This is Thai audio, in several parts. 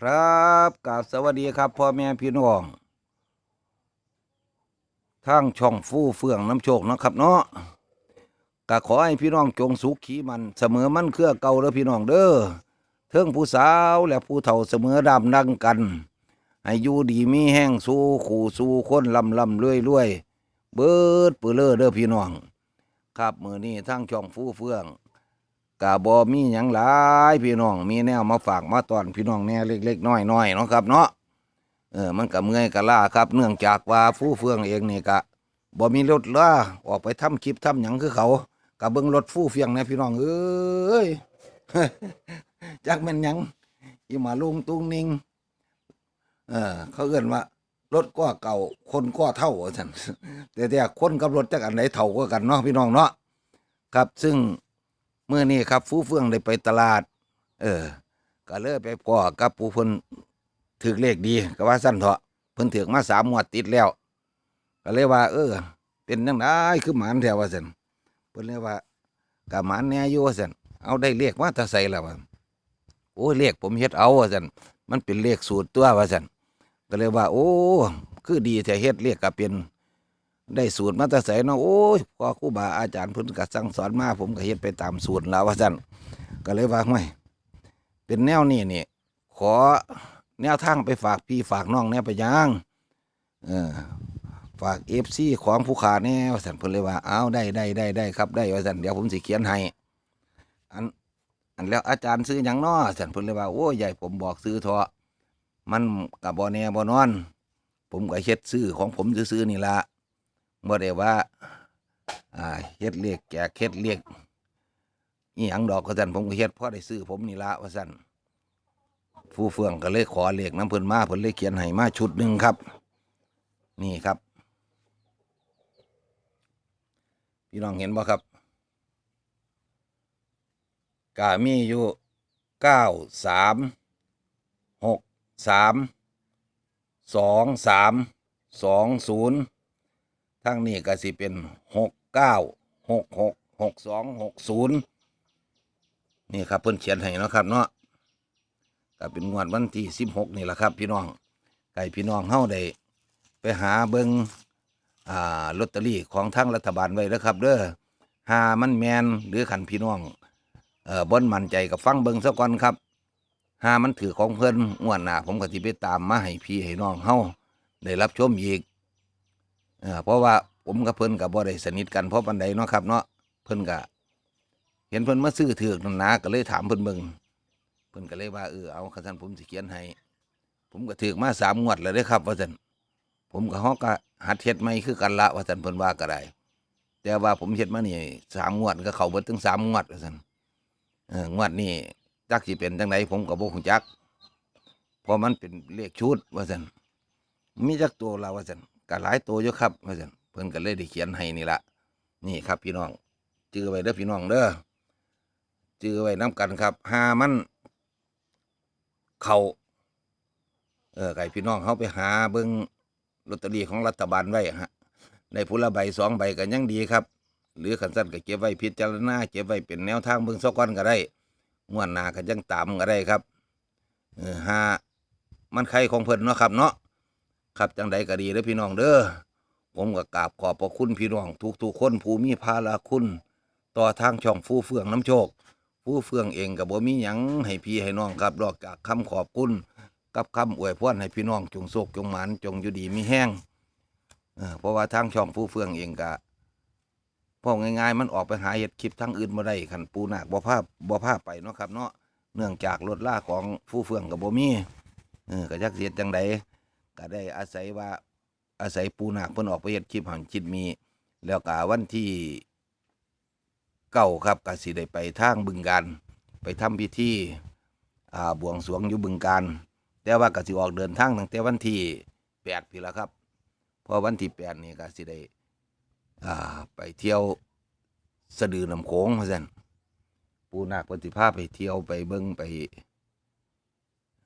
ครับกราบสวัสดีครับพ่อแม่พี่น้องทางช่องฟู่เฟื่องน้ำโชคนะครับเนาะก็ขอให้พี่น้องจงสุขขีมันเสมอมันเครือเก่าแล้วพี่น้องเด้อเทิงผู้สาวและผู้เฒ่าเสมอดำดังกันให้อยู่ดีมีแห้งสู้ขู่สู้ค้นลำลำเรื่อยเรื่อยเบิดปื้อเลอเด้อพี่น้อง ครับมือนี้ทางช่องฟู่เฟื่อง กะบอมีหยังหลายพี่น้อง มีแนวมาฝากมาตอนพี่น้องแน่เล็กๆน้อยๆเนาะครับเนาะเออมันก็เมื่อยกะล่าครับ เนื่องจากว่าฟู่เฟืองเองนี่กะบ่มีรถล่าออกไปทำคลิปทำหยังคือเขากะเบิ่งรถฟู่เฟืองนะพี่น้องเอ้ยจักแม่นหยังอีหมาลุงตุงนิงเออ เขาเอิ้นว่ารถก็เก่าคนก็เท่าว่านแต่แต่คนกับรถจักอันไหนเท่าก็กันเนาะพี่น้องเนาะครับซึ่ง เมื่อนี้ครับ ฟูเฟื่องได้ไปตลาด เออ ก็เลยไปพอกับผู้เพิ่นถือเลขดีก็ว่าสั้นเถอะเพิ่นถือมาสามงวดติดแล้ว ก็เลยว่า เออ เป็นจังไดคือหมานแถวว่าซั่นเพิ่นเลยว่ากับหมานแน่อยู่ว่าซั่นเอาได้เลขมาแตะใส่แล้วโอ้เลขผมเฮ็ดเอาว่าซั่นมันเป็นเลขสูตรตัวว่าซั่นก็เลยว่า โอ้ คือดีแต่เฮ็ดเลขก็เป็น ได้สูตรมาแต่ใส่เนาะโอ้ยพอครูบาอาจารย์เพิ่นก็สั่งสอนมาผมก็เฮ็ดไปตามสูตรแล้วว่าซั่นก็เลยว่าไม่เป็นแนวนี้นี่ขอแนวทางไปฝากพี่ฝากน้องแน่ไปยังเออฝาก FC ของผู้ขาแน่ว่าซั่นเพิ่นเลยว่าเอาได้ได้ได้ได้ครับได้ว่าซั่นเดี๋ยวผมสิเขียนให้อันอันแล้วอาจารย์ซื้อหยังน้อซั่นเพิ่นเลยว่าโอ้ยใหญ่ผมบอกซื้อเถอะมันก็บ่แน่บ่นอน ผมก็เฮ็ดซื้อของผมซื้อๆนี่ละ บ่อได้ว่าอ่าเฮ็ดเรียกแจกเฮ็ดเรียกอีหยังดอกก็สั่นผมก็เฮ็ดพ่อได้ซื้อผมนี่ละว่าสันผู้เฟื่องก็เลยขอเลขน้ำเพิ่นมาเพิ่นเลยเขียนให้มาชุดหนึ่งครับ นี่ครับ พี่น้องเห็นบ่ครับกามีอยู่เก้าสามหกสามสองสามสองศูนย์ ทั้งนี้ก็สิเป็นหกเก้าหกหกหกสองหกศูนย์นี่ครับเพิ่นเขียนให้นะครับเนาะก็เป็นงวดวันที่สิบหกนี่แหละครับ พี่น้องไก่พี่น้องเฮาได้ไปหาเบิงอ่าลอตเตอรี่ของทางรัฐบาลไว้แล้วครับเด้อหามันแมนหรือขันพี่น้องเอ่อบนมั่นใจกับฟังเบิงซะก่อนครับหามันถือของเพิ่นงวดหน้าผมก็สิไปตามมาให้พี่ให้น้องเฮาได้รับชมอีก เออเพราะว่าผมกับเพิ่นกับบ่ได้สนิทกันเพราะปันใดเนาะครับเนาะเพิ่นก็เห็นเพิ่นมาซื้อถือกนั่นนะก็เลยถามเพิ่นเบิ่งเพิ่นก็เลยว่าเออเอาคันซั่นผมสิเขียนให้ผมก็ถือกมาสามงวดแล้วเด้อครับ ว่าซั่นผมก็ฮอกก็หัดเฮ็ดใหม่คือกันละว่าซั่นเพิ่นว่าก็ได้แต่ว่าผมเฮ็ดมานี่สามงวดก็เข้าเบิดถึงสามงวดว่าซั่นเอองวดนี้จักสิเป็นจังไดผมก็บ่ฮู้จักเพราะมันเป็นเลขชุดว่าซั่นมีจักตัวละว่าซั่น ก็หลายตัวอยู่ครับว่าซั่นเพิ่นก็เลยได้เขียนให้นี่ละนี่ครับพี่น้องจื้อไว้เด้อพี่น้องเด้อจื้อไว้น้กันครับหามัน เขาเออไก่พี่น้องเขาไปหาเบิ้งลอตเตอรี่ของรัฐบาลไว้ฮะในผู้ละใบสองใบก็ยังดีครับ หรือขันสั้นก็เก็บไว้พิจารณาเก็บไว้เป็นแนวทางเบิ้งซะก่อนก็ได้งวดหนาก็ยังตามก็ได้ครับเออหามันใครของเพิ่นเนาะครับเนาะ ครับจังใดก็ดีเด้อพี่น้องเด้อผมก็กราบขอบพระคุณพี่น้องทุกๆคนผู้มีภาระคุณ ต่อทางช่องฟูเฟืองน้ำโชค ฟูเฟืองเองก็บ่มีหยังให้พี่ให้น้องครับนอกจากคำขอบคุณกับคำอวยพรให้พี่น้องจงโชคจงหมานจงอยู่ดีมีแห้งเพราะว่าทางช่องฟูเฟืองเองก็พอง่ายๆ มันออกไปหาเห็ดคลิปทางอื่นบ่ได้ขันปูนาคบ่พาพบ่พาพไปเนาะครับเนาะเนื่องจากรถล่าของฟูเฟืองก็บ่มีเออก็จักเสียดจังใด ก็ได้อาศัยว่าอาศัยปูนาคเพิ่นออกไปเฮ็ดคลิปหันคิดมี แล้วก็วันที่เก้าครับก็สิได้ไปทางบึงการไปทำพิธีอ่าบวงสรวงอยู่บึงการแต่ว่าก็สิออกเดินทางตั้งแต่วันที่แปดพี่ละครับเพราะวันที่แปดนี่ก็สิได้อ่าไปเที่ยวสะดือน้ำโขงว่าซั่นปูนาคเพิ่นสิพาไปเที่ยวไปเบิ่งไป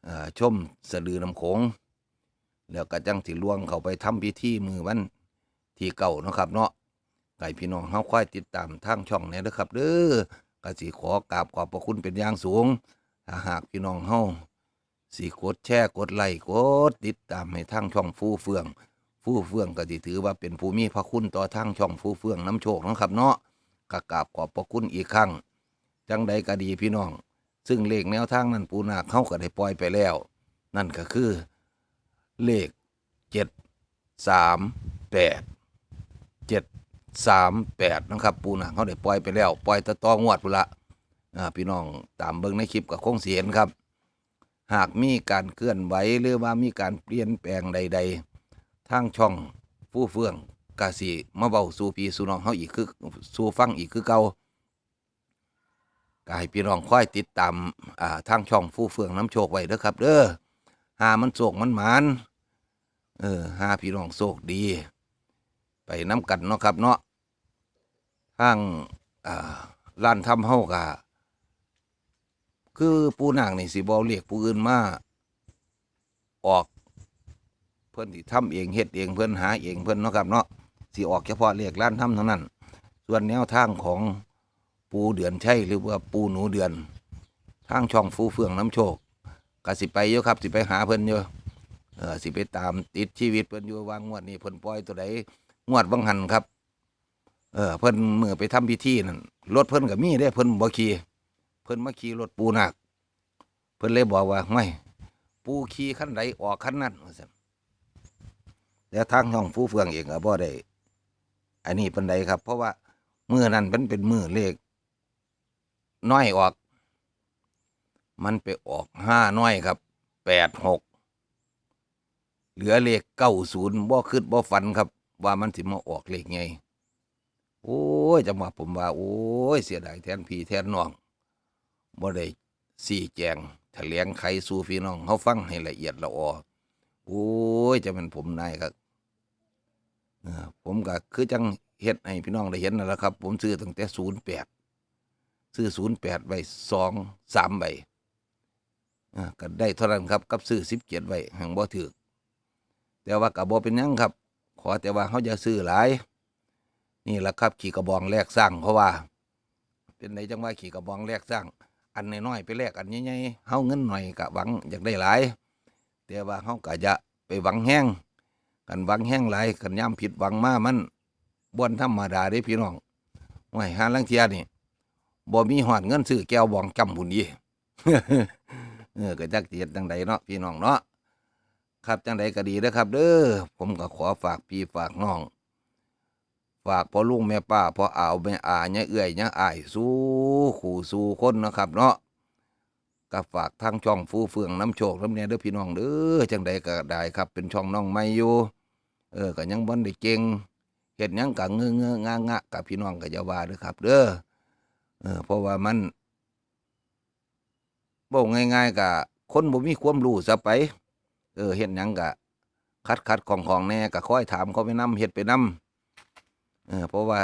อ่าชมสะดือน้ำโขง แล้วก็จังสิล่วงเขาไปทำพิธีมือวันที่เก่านะครับ เนาะไก่พี่น้องเฮาค่อยติดตามทางช่องนี้นะครับเด้อก็สิขอกราบขอบพระคุณเป็นอย่างสูง ถ้าหากพี่น้องเฮาสิกดแชร์กดไลค์กดติดตามให้ทางช่องฟูเฟือง ฟูเฟืองก็สิถือว่าเป็นภูมิพระคุณต่อทางช่องฟูเฟืองน้ำโชคนะครับเนาะกกราบขอบพระคุณอีกครั้งจังใดก็ดีพี่น้อง ซึ่งเลขแนวทางนั้นปูนาเข้าก็ได้ปล่อยไปแล้ว นั่นก็คือ เลขเจ็ดสามแปดเจ็ดสามแปดนะครับ ปูนาคเขาได้ปล่อยไปแล้ว ปล่อยตะตองวดพุละพี่น้องตามเบิ่งในคลิปกับคงเสียนครับ หากมีการเคลื่อนไหวหรือว่ามีการเปลี่ยนแปลงใด ๆ ทางช่องผู้เฟื่องกาสีมาเบาสู่พี่สู่น้องเขาอีกคือสู่ฟังอีกคือเก่าก็ให้พี่น้องค่อยติดตามทางช่องผู้เฟื่องน้ำโชคไว้เด้อครับ เด้อหามันโศกมันหมาน เออหาพี่น้องโศกดี ไปน้ำกันเนาะครับเนาะทางอ่าร้านทำเฮากะคือปูนางนี่สิบอเรียกผู้อื่นมาออก เพิ่อนที่ทำเองเฮ็ดเองเพิ่อนหาเองเพิ่อนเนาะครับเนาะสิออกเฉพาะเรียกร้านทำเท่านั้น ส่วนแนวทางของปูเดือนชัยหรือว่าปูหนูเดือน ทางช่องฟูเฟืองน้ำโชคก็สิไปอยู่ครับ สิไปหาเพิ่อนอยู่ เออสิไปตามติดชีวิตเพิ่นอยู่วางงวดนี้เพิ่นปล่อยตัวใดงวดบังหันครับ เออเพิ่นเมื่อไปทำพิธีนั่นรถเพิ่นก็มีได้เพิ่นบ่ขี่เพิ่นมาขี่รถปูนาคเพิ่นเลยบอกว่าไม่ปูขี่คันใดออกคันนั้นว่าซั่นแล้วทางช่องฟูเฟืองเองก็บ่ได้อันนี้เป็นใดครับ เพราะว่ามือนั้นมันเป็นมือเลขน้อยออก มันไปออกห้าน้อยครับแปดหก เหลือเลขเก้าศูนย์บ่คืดบ่ฟันครับ ว่ามันสิมาออกเลขไงโอ้ยจังหวะผมว่า โอ้ย เสียดายแทนพี่แทนน้องบ่ได้สี่แจงแถลงไขสู่พี่น้องเขาฟังให้ละเอียดละออโอ้ยจะเป็นผมนายครับผมก็คือจังเฮ็ดให้พี่น้องได้เห็นนั่นแหละครับ ผมซื้อตั้งแต่ศูนย์แปดซื้อศูนย์แปดใบสองสามใบก็ได้เท่านั้นครับ กับซื้อสิบเจ็ดใบแห่งบ่ถือ แต่ว่ากับบ่เป็นยังครับ ขอแต่ว่าเขาจะซื้อหลาย นี่แหละครับ ขี่กระบองแลกสร้างเขาะว่า เป็นในจังว่าขี่กระบองแลกสร้าง อันน้อยๆไปแลกอันใหญ่ๆเฮาเงินหน่อยกะหวังอยากได้หลาย แต่ว่าเขาก็จะไปหวังแห้งกันหวังแห้งหลายกันย่ำผิดหวังมามันบนธรรมดาเด้พี่น้องไว้หาลังเทียนี่บ่มีหอดเงินซื้อแก้วบองจำหุ่นดีเออก็จักเจียดจังใดเนาะพี่น้องเนาะ ครับจังใดก็ดีเด้อครับ เด้อผมก็ขอฝากพี่ฝากน้อง ฝากพ่อลุงแม่ป้าพ่ออ่าวแม่อาเนี่ยเอื้อยเนี่ยอายสู้ขู่สู้คนนะครับ เนาะก็ฝากทางช่องฟูเฟืองน้ำโชคน้ำเนี่ยเด้อพี่น้องเด้อจังใดก็ได้ครับ เป็นช่องน้องไม่อยู่เออก็ยังบ่ได้เก่งเฮ็ดยังก็เงื้อเงื้องางะกับพี่น้องก็อย่าว่าเด้อครับ เด้อเออเพราะว่ามันบอกง่ายๆก็คนบ่มีความรู้ซะไป ออเฮ็ดยังก็คัดคัดของของแน่ก็คอยถามเขาไปนํเฮ็ดไปนํเออเพราะว่า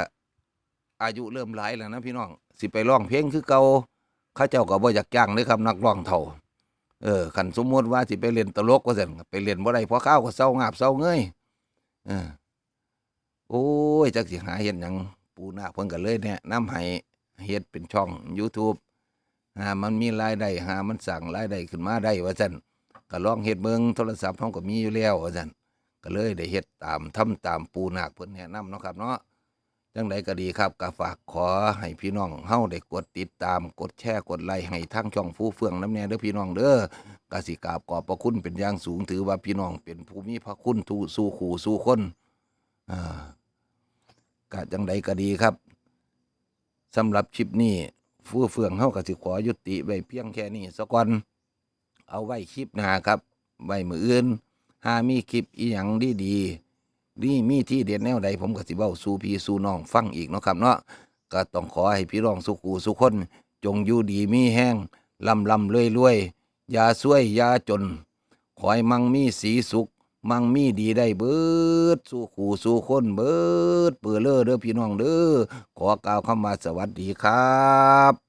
อายุเริ่มหลายแล้วนะพี่น้องสิไปร้องเพลงคือเก่าข้าเจ้าก็บ่อยากจ้างเลยครับนักร้องเถ่าเออขันสมมติว่าสิไปเล่นตลกก็เสร็จไปเล่นบ่ได้เพราะข้าวก็เศร้างาบเศร้าเงยเออโอ้ยจักสิหาเห็นหยังปูนาเพิ่นก็เลยแนะนำให้เฮ็ดเป็นช่อง YouTube หามันมีรายได้หามันสั่งรายได้ขึ้นมาได้ว่าซั่น ก็ลองเฮ็ดเบิ่งโทรศัพท์เฮาก็มีอยู่แล้วว่าซั่นก็เลยได้เฮ็ดตามทำตามปูนาคเพิ่นแนะนำเนาะครับเนาะจังใดก็ดีครับก็ฝากขอให้พี่น้องเฮาได้กดติดตามกดแชร์กดไลค์ให้ทางช่องฟูเฟืองน้ำแน่เด้อพี่น้องเด้อกสิกราบขอบพระคุณเป็นอย่างสูงถือว่าพี่น้องเป็นผู้มีพระคุณทูสู่ขู่สู่คนอ่าก็จังใดก็ดีครับสำหรับคลิปนี้ฟูเฟืองเฮาก็สิขอยุติไว้เพียงแค่นี้สักวัน เอาไว้คลิปหน้าครับ ไว้มืออื่นหามีคลิปอีหยังดีๆนี่มีที่เด็ดแนวใดผมก็สิเว้าสู่พี่สู่น้องฟังอีกเนาะครับเนาะก็ต้องขอให้พี่น้องสุขูสุขคน จงอยู่ดีมีแห้งลำลำรวยรวยย่าซวยยาจน ขอให้มั่งมีสีสุข มั่งมีดีได้เบิด สู่ขู่สู่คนเบิด เปือเลอเด้อพี่น้องเด้อขอกล่าวคำว่าสวัสดีครับ